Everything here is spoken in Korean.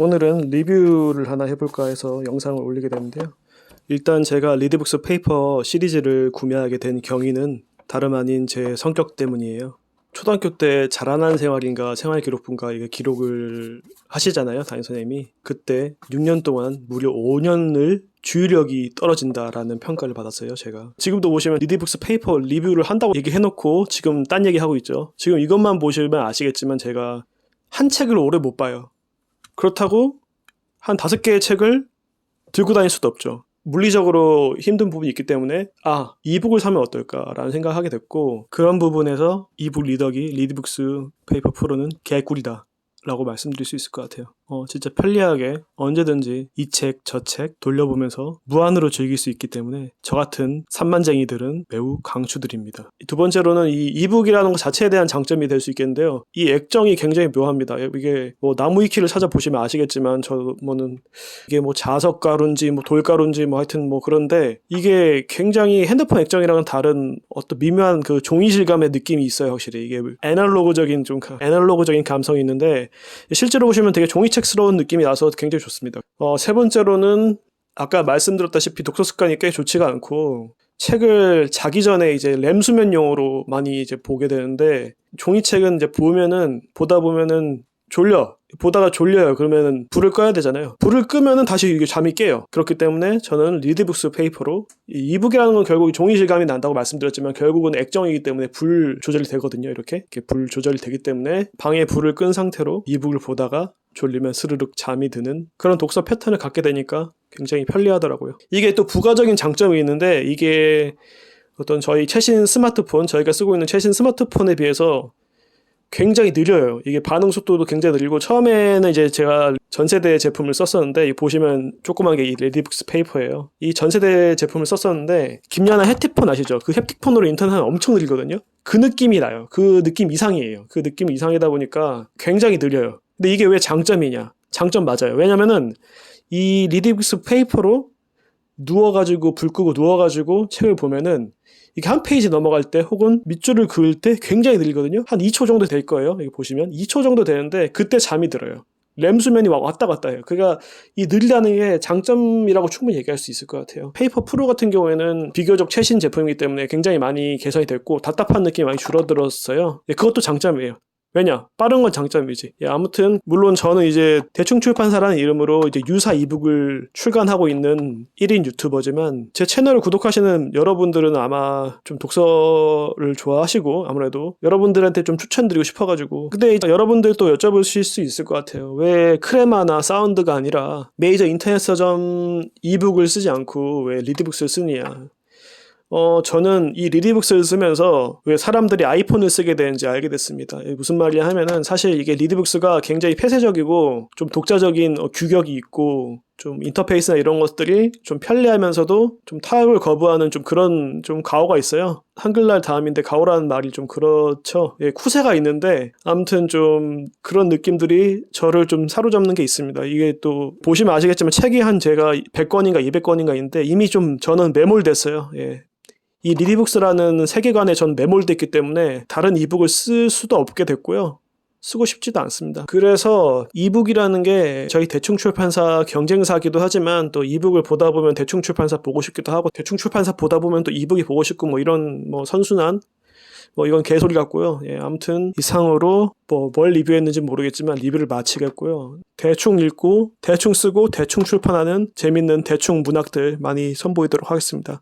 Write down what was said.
오늘은 리뷰를 하나 해볼까 해서 영상을 올리게 됐는데요. 일단 제가 리드북스 페이퍼 시리즈를 구매하게 된 경위는 다름 아닌 제 성격 때문이에요. 초등학교 때 자라난 생활인가 생활기록부인가 이게 기록을 하시잖아요 담임 선생님이 그때 6년 동안 무려 5년을 주의력이 떨어진다라는 평가를 받았어요 제가 지금도 보시면 리드북스 페이퍼 리뷰를 한다고 얘기해놓고 지금 딴 얘기하고 있죠 지금 이것만 보시면 아시겠지만 제가 한 책을 오래 못 봐요 그렇다고 한 다섯 개의 책을 들고 다닐 수도 없죠. 물리적으로 힘든 부분이 있기 때문에 아 이북을 사면 어떨까라는 생각을 하게 됐고 그런 부분에서 이북 리더기 리드북스 페이퍼 프로는 개꿀이다 라고 말씀드릴 수 있을 것 같아요 어, 진짜 편리하게 언제든지 이 책 저 책 돌려보면서 무한으로 즐길 수 있기 때문에 저 같은 산만쟁이들은 매우 강추드립니다. 두 번째로는 이 이북이라는 것 자체에 대한 장점이 될 수 있겠는데요. 이 액정이 굉장히 묘합니다. 이게 뭐 나무 위키를 찾아보시면 아시겠지만 저 뭐는 이게 뭐 자석 가루인지 뭐 돌가루인지 뭐 하여튼 뭐 그런데 이게 굉장히 핸드폰 액정이랑은 다른 어떤 미묘한 그 종이 질감의 느낌이 있어요 확실히. 이게 애널로그적인 좀 가- 애널로그적인 감성이 있는데 실제로 보시면 되게 종이책 스러운 느낌이 나서 굉장히 좋습니다. 어, 세 번째로는 아까 말씀드렸다시피 독서 습관이 꽤 좋지가 않고 책을 자기 전에 이제 램 수면용으로 많이 이제 보게 되는데 종이책은 이제 보면은 보다 보면은 졸려. 보다가 졸려요. 그러면은 불을 꺼야 되잖아요. 불을 끄면은 다시 이게 잠이 깨요. 그렇기 때문에 저는 리드북스 페이퍼로 이 이북이라는 건 결국 종이 질감이 난다고 말씀드렸지만 결국은 액정이기 때문에 불 조절이 되거든요. 이렇게. 이렇게 불 조절이 되기 때문에 방에 불을 끈 상태로 이북을 보다가 졸리면 스르륵 잠이 드는 그런 독서 패턴을 갖게 되니까 굉장히 편리하더라고요. 이게 또 부가적인 장점이 있는데 이게 어떤 저희 최신 스마트폰 저희가 쓰고 있는 최신 스마트폰에 비해서 굉장히 느려요. 이게 반응 속도도 굉장히 느리고 처음에는 이제 제가 전세대 제품을 썼었는데 이 보시면 조그만 게 이 레디북스 페이퍼예요. 이 전세대 제품을 썼었는데 김연아 햅틱폰 아시죠? 그 햅틱폰으로 인터넷 엄청 느리거든요. 그 느낌이 나요. 그 느낌 이상이에요. 그 느낌 이상이다 보니까 굉장히 느려요. 근데 이게 왜 장점이냐? 장점 맞아요. 왜냐면은 이 리디북스 페이퍼로 누워가지고 불 끄고 누워가지고 책을 보면은 이게 한 페이지 넘어갈 때 혹은 밑줄을 그을 때 굉장히 느리거든요. 한 2초 정도 될 거예요. 여기 보시면 2초 정도 되는데 그때 잠이 들어요. 램 수면이 막 왔다 갔다 해요. 그러니까 이 느리다는 게 장점이라고 충분히 얘기할 수 있을 것 같아요. 페이퍼 프로 같은 경우에는 비교적 최신 제품이기 때문에 굉장히 많이 개선이 됐고 답답한 느낌이 많이 줄어들었어요. 예, 그것도 장점이에요. 왜냐? 빠른 건 장점이지. 예, 아무튼 물론 저는 이제 대충 출판사라는 이름으로 이제 유사 이북을 출간하고 있는 1인 유튜버지만 제 채널을 구독하시는 여러분들은 아마 좀 독서를 좋아하시고 아무래도 여러분들한테 좀 추천드리고 싶어가지고 근데 여러분들도 여쭤보실 수 있을 것 같아요. 왜 크레마나 사운드가 아니라 메이저 인터넷 서점 이북을 쓰지 않고 왜 리드북스를 쓰느냐? 어, 저는 이 리드북스를 쓰면서 왜 사람들이 아이폰을 쓰게 되는지 알게 됐습니다. 이게 무슨 말이냐 하면은 사실 이게 리드북스가 굉장히 폐쇄적이고 좀 독자적인 어, 규격이 있고 좀 인터페이스나 이런 것들이 좀 편리하면서도 좀 타협을 거부하는 좀 그런 좀 가오가 있어요. 한글날 다음인데 가오라는 말이 좀 그렇죠. 예, 쿠세가 있는데 아무튼 좀 그런 느낌들이 저를 좀 사로잡는 게 있습니다. 이게 또 보시면 아시겠지만 책이 한 제가 100권인가 200권인가 있는데 이미 좀 저는 매몰됐어요. 예. 이 리디북스라는 세계관에 전 매몰됐기 때문에 다른 이북을 쓸 수도 없게 됐고요. 쓰고 싶지도 않습니다. 그래서 이북이라는 게 저희 대충 출판사 경쟁사기도 하지만 또 이북을 보다 보면 대충 출판사 보고 싶기도 하고 대충 출판사 보다 보면 또 이북이 보고 싶고 뭐 이런 뭐 선순환 뭐 이건 개소리 같고요. 예, 아무튼 이상으로 뭐 뭘 리뷰했는지 모르겠지만 리뷰를 마치겠고요. 대충 읽고 대충 쓰고 대충 출판하는 재밌는 대충 문학들 많이 선보이도록 하겠습니다.